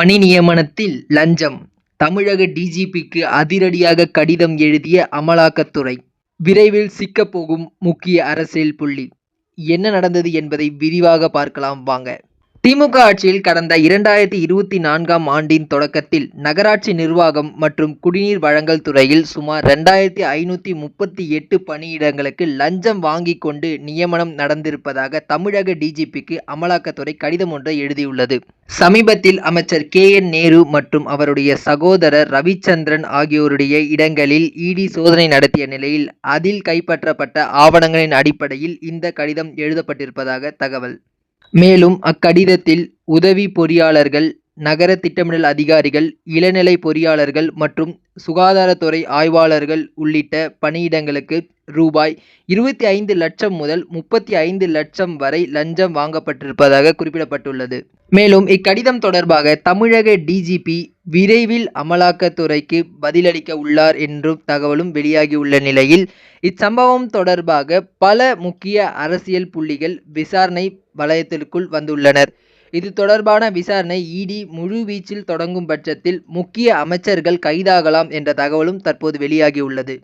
பணி நியமனத்தில் லஞ்சம். தமிழக டிஜிபிக்கு அதிரடியாக கடிதம் எழுதிய அமலாக்கத்துறை. விரைவில் சிக்கப்போகும் முக்கிய அரசியல் புள்ளி. என்ன நடந்தது என்பதை விரிவாக பார்க்கலாம். வாங்க. திமுக ஆட்சியில் கடந்த இரண்டாயிரத்தி இருபத்தி நான்காம் ஆண்டின் தொடக்கத்தில் நகராட்சி நிர்வாகம் மற்றும் குடிநீர் வழங்கல் துறையில் சுமார் இரண்டாயிரத்தி ஐநூற்றி முப்பத்தி எட்டு பணியிடங்களுக்கு லஞ்சம் வாங்கிக் கொண்டு நியமனம் நடந்திருப்பதாக தமிழக டிஜிபிக்கு அமலாக்கத்துறை கடிதம் ஒன்றை எழுதியுள்ளது. சமீபத்தில் அமைச்சர் கே என் நேரு மற்றும் அவருடைய சகோதரர் ரவிச்சந்திரன் ஆகியோருடைய இடங்களில் இடி சோதனை நடத்திய நிலையில் அதில் கைப்பற்றப்பட்ட ஆவணங்களின் அடிப்படையில் இந்த கடிதம் எழுதப்பட்டிருப்பதாக தகவல். மேலும் அக்கடிதத்தில் உதவி பொறியாளர்கள் நகர திட்டமிடல் அதிகாரிகள் இளநிலை பொறியாளர்கள் மற்றும் சுகாதாரத்துறை ஆய்வாளர்கள் உள்ளிட்ட பணியிடங்களுக்கு ரூபாய் இருபத்தி ஐந்து லட்சம் முதல் முப்பத்தி ஐந்து லட்சம் வரை லஞ்சம் வாங்கப்பட்டிருப்பதாக குறிப்பிடப்பட்டுள்ளது. மேலும் இக்கடிதம் தொடர்பாக தமிழக டிஜிபி விரைவில் அமலாக்கத்துறைக்கு பதிலளிக்க உள்ளார் என்றும் தகவலும் வெளியாகியுள்ள நிலையில் இச்சம்பவம் தொடர்பாக பல முக்கிய அரசியல் புள்ளிகள் விசாரணை வலயத்திற்குள் வந்துள்ளனர். இது தொடர்பான விசாரணை இடி முழுவீச்சில் தொடங்கும் பட்சத்தில் முக்கிய அமைச்சர்கள் கைதாகலாம் என்ற தகவலும் தற்போது வெளியாகியுள்ளது.